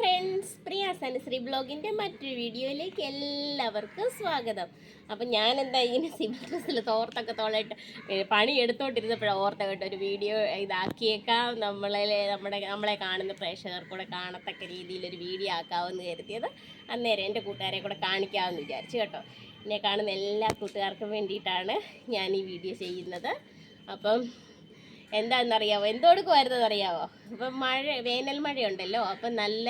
Friends പ്രിയ സനശ്രീ ബ്ലോഗിന്റെ മറ്റൊരു വീഡിയോയിലേക്ക് എല്ലാവർക്കും സ്വാഗതം. അപ്പം ഞാൻ എന്താ ഇങ്ങനെ സിവിൽ ഡ്രസ്സിൽ തോർത്തൊക്കെ തോളായിട്ട് പണി എടുത്തോണ്ടിരുന്നപ്പോഴാണ് ഓർത്ത കേട്ടോ ഒരു വീഡിയോ ഇതാക്കിയേക്കാം. നമ്മളെ നമ്മുടെ നമ്മളെ കാണുന്ന പ്രേക്ഷകർ കൂടെ കാണത്തക്ക രീതിയിൽ ഒരു വീഡിയോ ആക്കാമെന്ന് കരുതിയത് അന്നേരം എന്റെ കൂട്ടുകാരെ കൂടെ കാണിക്കാമെന്ന് വിചാരിച്ചു കേട്ടോ. എന്നെ കാണുന്ന എല്ലാ കൂട്ടുകാർക്കും വേണ്ടിയിട്ടാണ് ഞാൻ ഈ വീഡിയോ ചെയ്യുന്നത്. അപ്പം എന്താണെന്നറിയാവോ? അറിയാവോ ഇപ്പം മഴ വേനൽ മഴയുണ്ടല്ലോ അപ്പം നല്ല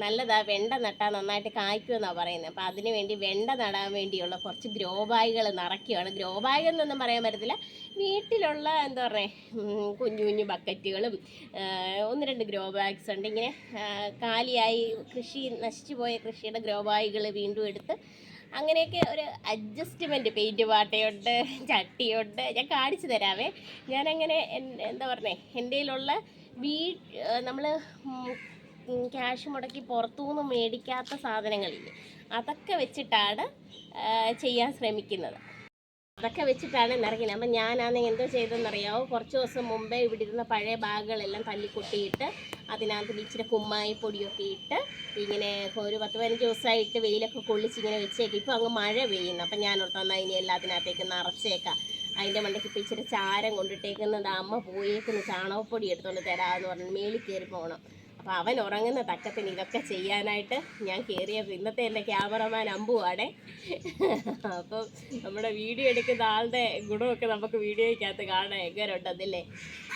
നല്ലതാ വെണ്ട നട്ടാൽ നന്നായിട്ട് കായ്ക്കുമെന്നാണ് പറയുന്നത് അപ്പം അതിന് വേണ്ടി വെണ്ട നടാൻ വേണ്ടിയുള്ള കുറച്ച് ഗ്രോ ബാഗുകൾ നിറയ്ക്കുകയാണ് ഗ്രോ ബാഗ് എന്നൊന്നും പറയാൻ പറ്റത്തില്ല. വീട്ടിലുള്ള എന്താ പറയുക കുഞ്ഞു കുഞ്ഞു ബക്കറ്റുകളും ഒന്ന് രണ്ട് ഗ്രോ ബാഗ്സ് ഉണ്ട്. ഇങ്ങനെ കാലിയായി കൃഷി നശിച്ചു പോയ കൃഷിയുടെ ഗ്രോ ബാഗുകൾ വീണ്ടും എടുത്ത് അങ്ങനെയൊക്കെ ഒരു അഡ്ജസ്റ്റ്മെന്റ് പെയിന്റ് പാട്ടയുണ്ട് ചട്ടിയുണ്ട്. ഞാൻ കാണിച്ചു തരാവേ. ഞാനങ്ങനെ എന്താ പറഞ്ഞേ എന്റെ കയ്യിലുള്ള വീ നമ്മൾ ക്യാഷ് മുടക്കി പുറത്തുനിന്ന് മേടിക്കാത്ത സാധനങ്ങളില്ലേ അതൊക്കെ വെച്ചിട്ടാണ് ചെയ്യാൻ ശ്രമിക്കുന്നത്. അതൊക്കെ വെച്ചിട്ടാണ് നിറങ്ങിയത് അപ്പം ഞാനാണ് എന്തോ ചെയ്തതെന്നറിയാമോ കുറച്ച് ദിവസം മുമ്പേ ഇവിടെ ഇരുന്ന പഴയ ബാഗുകളെല്ലാം തല്ലിക്കൊട്ടിയിട്ട് അതിനകത്ത് ഇച്ചിരി കുമ്മായി പൊടിയൊക്കെ ഇട്ട് ഇങ്ങനെ ഒരു പത്ത് പതിനഞ്ച് ദിവസമായിട്ട് വെയിലൊക്കെ കൊള്ളിച്ച് ഇങ്ങനെ വെച്ചേക്കും. ഇപ്പോൾ അങ്ങ് മഴ പെയ്യുന്നു. അപ്പം ഞാൻ ഓർത്തന്നാൽ ഇനി എല്ലാത്തിനകത്തേക്ക് നിറച്ചേക്കാം അതിന്റെ മണ്ടയ്ക്ക് ഇപ്പം ഇച്ചിരി ചാരം കൊണ്ടിട്ടേക്കുന്നത്. അമ്മ പോയേക്കുന്ന ചാണകപ്പൊടി എടുത്തുകൊണ്ട് തരാമെന്ന് പറഞ്ഞു മേളിൽ കയറി പോകണം. അപ്പോൾ അവൻ ഉറങ്ങുന്ന തക്കത്തിന് ഇതൊക്കെ ചെയ്യാനായിട്ട് ഞാൻ കയറിയത് ഇന്നത്തെ എന്റെ ക്യാമറമാൻ അമ്പുവാണേ. അപ്പം നമ്മുടെ വീഡിയോ എടുക്കുന്ന ആളുടെ ഗുണമൊക്കെ നമുക്ക് വീഡിയോയ്ക്കകത്ത് കാണാൻ എങ്ങനെയുണ്ട് അതില്ലേ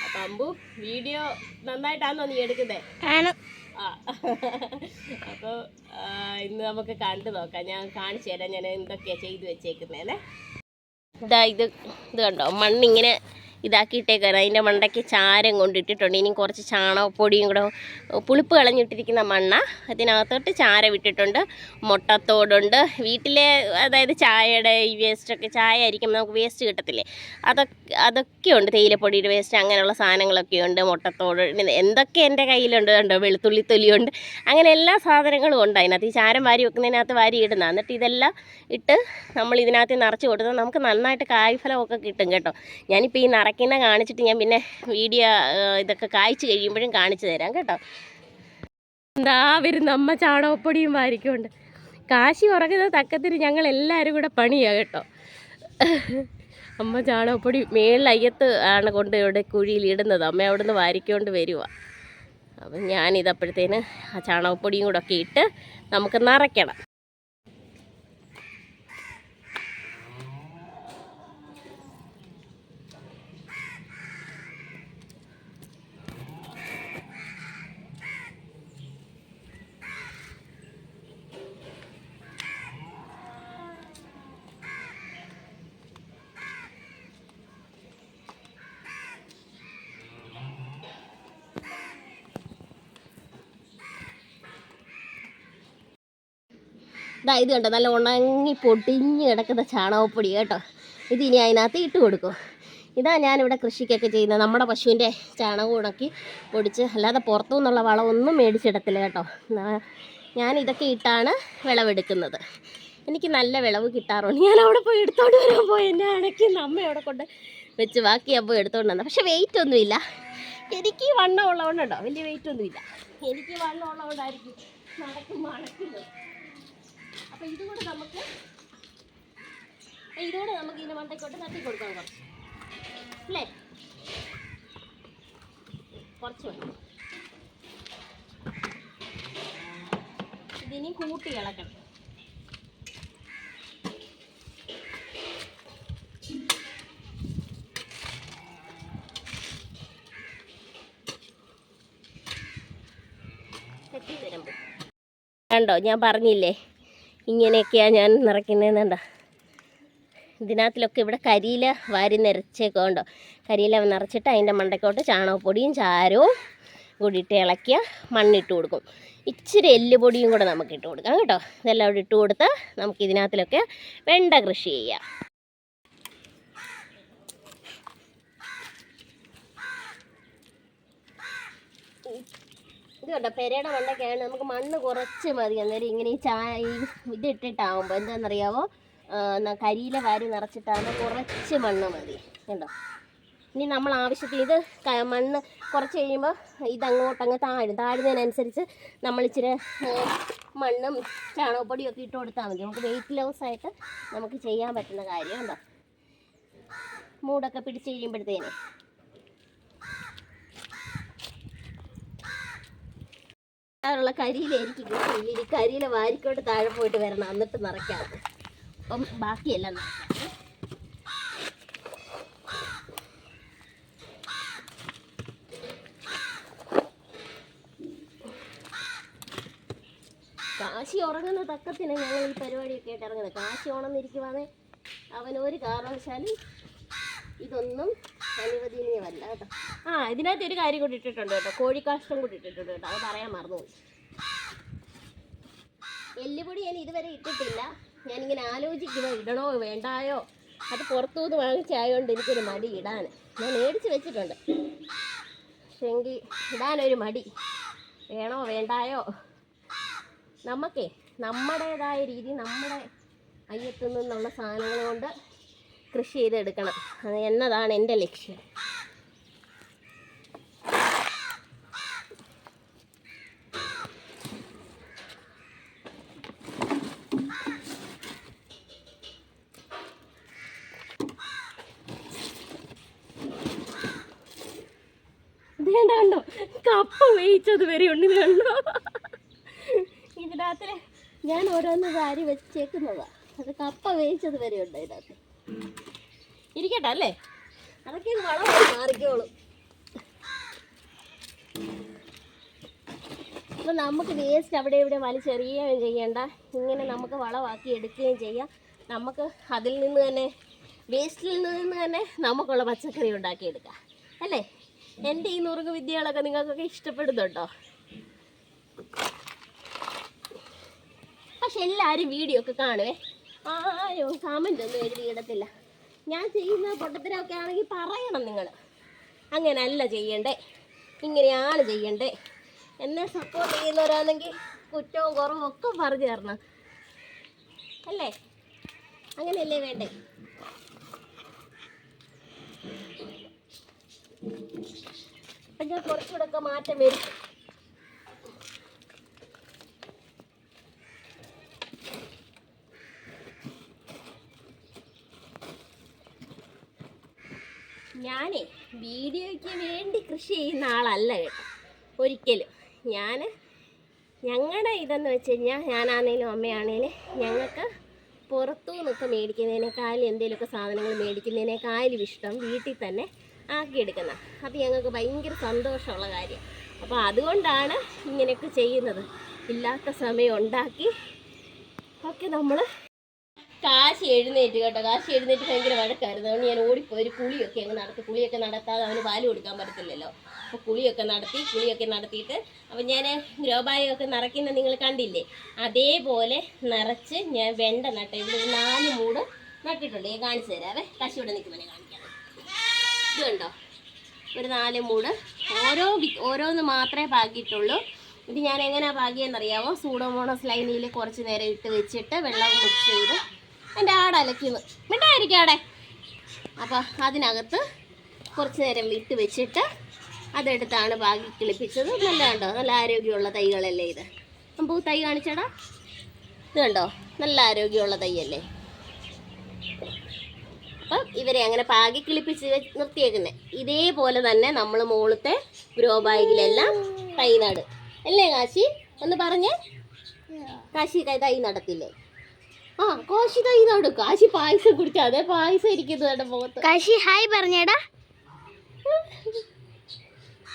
അപ്പം അമ്പു വീഡിയോ നന്നായിട്ടാണോ നീ എടുക്കുന്നത് ആ. അപ്പോൾ ഇന്ന് നമുക്ക് കണ്ടു നോക്കാം. ഞാൻ കാണിച്ചു തരാം ഞാൻ എന്തൊക്കെയാണ് ചെയ്തു വെച്ചേക്കുന്നേനെ ഇതാ ഇത് ഇത് കണ്ടോ? മണ്ണിങ്ങനെ ഇതാക്കിയിട്ടേക്കാണ്. അതിന്റെ മണ്ടയ്ക്ക് ചാരം കൊണ്ടിട്ടിട്ടുണ്ട്. ഇനി കുറച്ച് ചാണകപ്പൊടിയും കൂടെ പുളിപ്പ് കളഞ്ഞിട്ടിരിക്കുന്ന മണ്ണ അതിനകത്തോട്ട് ചാരം ഇട്ടിട്ടുണ്ട്. മുട്ടത്തോടുണ്ട്. വീട്ടിലെ അതായത് ചായയുടെ ഈ വേസ്റ്റൊക്കെ ചായ ആയിരിക്കും നമുക്ക് വേസ്റ്റ് കിട്ടത്തില്ലേ? അതൊക്കെ അതൊക്കെയുണ്ട്. തേയിലപ്പൊടിയുടെ വേസ്റ്റ് അങ്ങനെയുള്ള സാധനങ്ങളൊക്കെ ഉണ്ട് മുട്ടത്തോട് എന്തൊക്കെ എന്റെ കയ്യിലുണ്ട് കണ്ടോ? വെളുത്തുള്ളി തൊലിയുണ്ട്. അങ്ങനെ എല്ലാ സാധനങ്ങളും ഉണ്ട് അതിനകത്ത്. ഈ ചാരം വാരി വെക്കുന്നതിനകത്ത് വാരി ഇടുന്ന. എന്നിട്ട് ഇതെല്ലാം ഇട്ട് നമ്മൾ ഇതിനകത്ത് നിറച്ച് കൊടുത്താൽ നമുക്ക് നന്നായിട്ട് കായ്ഫലമൊക്കെ കിട്ടും കേട്ടോ. ഞാനിപ്പോൾ ഈ നിറയ്ക്കുന്ന കാണിച്ചിട്ട് ഞാൻ പിന്നെ വീഡിയോ ഇതൊക്കെ കായ്ച്ചു കഴിയുമ്പോഴും കാണിച്ചു തരാം കേട്ടോ. എന്താ വരുന്ന അമ്മ ചാണകപ്പൊടിയും വാരിക്കൊണ്ട്. കാശി ഉറങ്ങുന്ന തക്കത്തിന് ഞങ്ങൾ എല്ലാവരും കൂടെ പണിയാ കേട്ടോ. അമ്മ ചാണകപ്പൊടി മേളിൽ അയ്യത്ത് ആണ് കൊണ്ട് ഇവിടെ കുഴിയിൽ ഇടുന്നത്. അമ്മ അവിടെ നിന്ന് വാരിക്കൊണ്ട് വരുക അപ്പം ഞാനിതപ്പോഴത്തേന് ആ ചാണകപ്പൊടിയും കൂടെ ഒക്കെ ഇട്ട് നമുക്ക് നിറയ്ക്കണം. ഇതാ ഇത് കണ്ടോ നല്ല ഉണങ്ങി പൊടിഞ്ഞ് കിടക്കുന്ന ചാണകപ്പൊടി കേട്ടോ. ഇത് ഇനി അതിനകത്ത് ഇട്ട് കൊടുക്കും. ഇതാ ഞാനിവിടെ കൃഷിക്കൊക്കെ ചെയ്യുന്നത്. നമ്മുടെ പശുവിന്റെ ചാണകം ഉണക്കി പൊടിച്ച് അല്ലാതെ പുറത്തു നിന്നുള്ള വളമൊന്നും മേടിച്ചിടത്തില്ല കേട്ടോ. ഞാൻ ഇതൊക്കെ ഇട്ടാണ് വിളവെടുക്കുന്നത്. എനിക്ക് നല്ല വിളവ് കിട്ടാറുണ്ട്. ഞാൻ അവിടെ പോയി എടുത്തോണ്ട് വരാൻ പോയി. എന്നെ അണക്കി അമ്മ അവിടെ കൊണ്ട് വെച്ച് ബാക്കി അപ്പോൾ എടുത്തോണ്ട് വന്നത് പക്ഷേ വെയിറ്റ് ഒന്നുമില്ല എനിക്ക് വണ്ണം ഉള്ളതുകൊണ്ടുണ്ടോ? വലിയ വെയിറ്റ് ഒന്നുമില്ല എനിക്ക് വണ്ണം ഉള്ളതുകൊണ്ടായിരിക്കും നടക്കും അടയ്ക്കുന്നത് അപ്പൊ ഇതുകൂടെ നമുക്ക് ഇതോടെ നമുക്ക് ഇതിന്റെ മണ്ടയ്ക്കോട്ട് തട്ടി കൊടുക്കണം അല്ലേ? കുറച്ച് വേണം ഇതിനി കൂട്ടി ഇളക്കണം. ണ്ടോ കണ്ടോ? ഞാൻ പറഞ്ഞില്ലേ? ഇങ്ങനെയൊക്കെയാണ് ഞാൻ നിറയ്ക്കുന്നതെന്ന് കണ്ടോ ഇതിനകത്തിലൊക്കെ ഇവിടെ കരിയില വാരി നിറച്ചേക്കോണ്ടോ കരിയില നിറച്ചിട്ട് അതിന്റെ മണ്ടക്കോട്ട് ചാണകപ്പൊടിയും ചാരവും കൂടിയിട്ട് ഇളക്കിയ മണ്ണിട്ട് കൊടുക്കും. ഇച്ചിരി എല്ലുപൊടിയും കൂടെ നമുക്ക് ഇട്ട് കൊടുക്കാം കേട്ടോ. ഇതെല്ലാം അവിടെ ഇട്ട് കൊടുത്ത് നമുക്ക് ഇതിനകത്തിലൊക്കെ വെണ്ട കൃഷി ചെയ്യാം. ഇത് കണ്ടോ? പെരയുടെ മണ്ണൊക്കെയാണ് നമുക്ക് മണ്ണ് കുറച്ച് മതി. അന്നേരം ഇങ്ങനെ ഈ ചായ ഇതിട്ടിട്ടാവുമ്പോൾ ഇത് എന്താണെന്നറിയാവോ കരിയില വാരി നിറച്ചിട്ടാകുമ്പോൾ കുറച്ച് മണ്ണ് മതി. കണ്ടോ? ഇനി നമ്മൾ ആവശ്യത്തിന് ഇത് മണ്ണ് കുറച്ച് കഴിയുമ്പോൾ ഇതങ്ങോട്ട് അങ്ങ് താഴും. താഴുന്നതിനനുസരിച്ച് നമ്മൾ ഇച്ചിരി മണ്ണും ചാണകപ്പൊടിയും ഒക്കെ ഇട്ട് കൊടുത്താൽ മതി. നമുക്ക് വെയിറ്റ് ലോസ് ആയിട്ട് നമുക്ക് ചെയ്യാൻ പറ്റുന്ന കാര്യം ഉണ്ടോ മൂടൊക്കെ പിടിച്ച് കഴിയുമ്പോഴത്തേന്. അതിനുള്ള കരിയിലായിരിക്കും കിട്ടിയില്ല ഈ കരിയില വാരിക്കോട്ട് താഴെ പോയിട്ട് വരണം. എന്നിട്ട് നിറയ്ക്കാം. അപ്പം ബാക്കിയെല്ലാം കാശി ഉറങ്ങുന്ന തക്കത്തിന് ഞങ്ങൾ ഈ പരിപാടിയൊക്കെ ആയിട്ട് ഇറങ്ങുന്നത്. കാശി ഉണർന്നിരിക്കുവാണെ അവൻ ഒരു കാരണവശാലും ഇതൊന്നും അനുവദനീയമല്ല കേട്ടോ. ആ ഇതിനകത്ത് ഒരു കാര്യം കൂടി ഇട്ടിട്ടുണ്ട് കേട്ടോ. കോഴിക്കാഷ്ടം കൂടി ഇട്ടിട്ടുണ്ട് കേട്ടോ. അത് പറയാൻ മറന്നുപോയി. എല്ലുപൊടി ഞാൻ ഇതുവരെ ഇട്ടിട്ടില്ല. ഞാനിങ്ങനെ ആലോചിക്കുക ഇടണോ വേണ്ടായോ? അത് പുറത്തുനിന്ന് വാങ്ങിച്ചായതുകൊണ്ട് എനിക്കൊരു മടി ഇടാൻ. ഞാൻ മേടിച്ച് വെച്ചിട്ടുണ്ട്. പക്ഷെങ്കിൽ ഇടാനൊരു മടി. വേണോ വേണ്ടായോ? നമുക്കേ നമ്മുടേതായ രീതി നമ്മുടെ അയ്യത്തു നിന്നുള്ള സാധനങ്ങൾ കൊണ്ട് കൃഷി ചെയ്തെടുക്കണം. അത് എന്നതാണ് എന്റെ ലക്ഷ്യം. ഇത് കണ്ടോ കപ്പ വേയിച്ചത് വരെ ഉണ്ട് ഇത് കണ്ടോ? ഇതിനകത്ത് ഞാൻ ഓരോന്ന് വാരി വെച്ചേക്കുന്നതാ. അത് കപ്പ വേയിച്ചത് വരെ ഉണ്ട് ഇതിനകത്ത്. ഇരിക്കട്ടെ അല്ലേ? അതൊക്കെ വളം മാറിക്കോളും. അപ്പം നമുക്ക് വേസ്റ്റ് അവിടെ ഇവിടെ വലിച്ചെറിയുകയും ചെയ്യണ്ട. ഇങ്ങനെ നമുക്ക് വളമാക്കി എടുക്കുകയും ചെയ്യാം. നമുക്ക് അതിൽ നിന്ന് തന്നെ വേസ്റ്റിൽ നിന്ന് തന്നെ നമുക്കുള്ള പച്ചക്കറി ഉണ്ടാക്കിയെടുക്കാം. അല്ലേ? എന്റെ ഈ നുറുങ്ങ് വിദ്യകളൊക്കെ നിങ്ങൾക്കൊക്കെ ഇഷ്ടപ്പെടുന്നുണ്ടോ? പക്ഷെ എല്ലാവരും വീഡിയോ ഒക്കെ കാണുവേ? ആരും കമന്റ് ഒന്നും എഴുതിയിടത്തില്ല ഞാൻ ചെയ്യുന്ന പൊട്ടത്തരമൊക്കെ ആണെങ്കിൽ പറയണം നിങ്ങൾ. അങ്ങനെയല്ല ചെയ്യണ്ടേ. ഇങ്ങനെയാണ് ചെയ്യണ്ടേ. എന്നെ സപ്പോർട്ട് ചെയ്യുന്നവരാണെങ്കിൽ കുറ്റവും കുറവും ഒക്കെ പറഞ്ഞു തരണം. അല്ലേ? അങ്ങനെയല്ലേ വേണ്ടേ? അപ്പം ഞാൻ കുറച്ചുകൂടെ ഒക്കെ മാറ്റം വരും ഞാനേ വീഡിയോയ്ക്ക് വേണ്ടി കൃഷി ചെയ്യുന്ന ആളല്ല കേട്ടോ. ഒരിക്കലും. ഞാൻ ഞങ്ങളുടെ ഇതെന്ന് വെച്ച് കഴിഞ്ഞാൽ ഞാനാണേലും അമ്മയാണേലും ഞങ്ങൾക്ക് പുറത്തു നിന്നൊക്കെ മേടിക്കുന്നതിനേക്കാളും എന്തെങ്കിലുമൊക്കെ സാധനങ്ങൾ മേടിക്കുന്നതിനേക്കാളും ഇഷ്ടം വീട്ടിൽ തന്നെ ആക്കിയെടുക്കുന്ന. അത് ഞങ്ങൾക്ക് ഭയങ്കര സന്തോഷമുള്ള കാര്യം. അപ്പോൾ അതുകൊണ്ടാണ് ഇങ്ങനെയൊക്കെ ചെയ്യുന്നത്. ഇല്ലാത്ത സമയം ഉണ്ടാക്കി ഒക്കെ നമ്മൾ കാശി എഴുന്നേറ്റ് കേട്ടോ. കാശി എഴുന്നേറ്റ് ഭയങ്കര വഴക്കായിരുന്നു. അതുകൊണ്ട് ഞാൻ ഓടിപ്പോയി. ഒരു കുളിയൊക്കെ അങ്ങ് നടത്തി. കുളിയൊക്കെ നടത്താതെ അവന് പാൽ കൊടുക്കാൻ പറ്റത്തില്ലല്ലോ. അപ്പോൾ കുളിയൊക്കെ നടത്തി കുളിയൊക്കെ നടത്തിയിട്ട് അപ്പം ഞാൻ ഗ്രോബായൊക്കെ നിറയ്ക്കുന്ന നിങ്ങൾ കണ്ടില്ലേ? അതേപോലെ നിറച്ച് ഞാൻ വെണ്ട നട്ട ഇവിടെ ഒരു നാല് മൂട് നട്ടിട്ടുണ്ട്. ഞാൻ കാണിച്ചു തരാവേ കാശി ഇവിടെ നിൽക്കുമ്പോൾ ഞാൻ കാണിക്കാം. ഇത് കണ്ടോ? ഒരു നാല് മൂട്. ഓരോ ഓരോന്ന് മാത്രമേ പാകിയിട്ടുള്ളൂ. ഇത് ഞാൻ എങ്ങനെയാണ് പാകിയെന്നറിയാമോ സൂഡോമോണോസ് ലൈനിൽ കുറച്ച് നേരം ഇട്ട് വെച്ചിട്ട് വെള്ളം മിക്സ് ചെയ്ത് എന്റെ ആട് അലക്കിയത് മിണ്ടായിരിക്കും ആടെ അപ്പോൾ അതിനകത്ത് കുറച്ച് നേരം വിട്ട് വെച്ചിട്ട് അതെടുത്താണ് ബാഗി കിളിപ്പിച്ചത്. നല്ല കണ്ടോ? നല്ല ആരോഗ്യമുള്ള തൈകളല്ലേ ഇത്. അമ്പൂ തൈ കാണിച്ചടാ. ഇത് കണ്ടോ? നല്ല ആരോഗ്യമുള്ള തൈയല്ലേ. അപ്പം ഇവരെ അങ്ങനെ പാകി കിളിപ്പിച്ച് നിർത്തിയേക്കുന്നത് ഇതേപോലെ തന്നെ നമ്മൾ മുകളിലത്തെ ഗ്രോ ബാഗിലെല്ലാം തൈ നടും. അല്ലേ കാശി? ഒന്ന് പറഞ്ഞേ. കാശി തൈ നടത്തില്ലേ? ആ കാശി തൈ നടും കാശി പായസം കുടിച്ചാ അതെ പായസം ഇരിക്കുന്നത് മുഖത്ത്. കാശി ഹായ് പറഞ്ഞേടാ.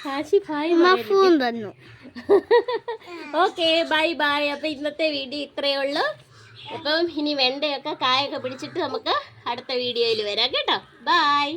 കാശി ഹായ് ഫോൺ തന്നു. ഓക്കെ ബൈ ബൈ അപ്പം ഇന്നത്തെ വീഡിയോ ഇത്രയേ ഉള്ളൂ. അപ്പം ഇനി വെണ്ടയൊക്കെ കായൊക്കെ പിടിച്ചിട്ട് നമുക്ക് അടുത്ത വീഡിയോയിൽ വരാം കേട്ടോ. ബൈ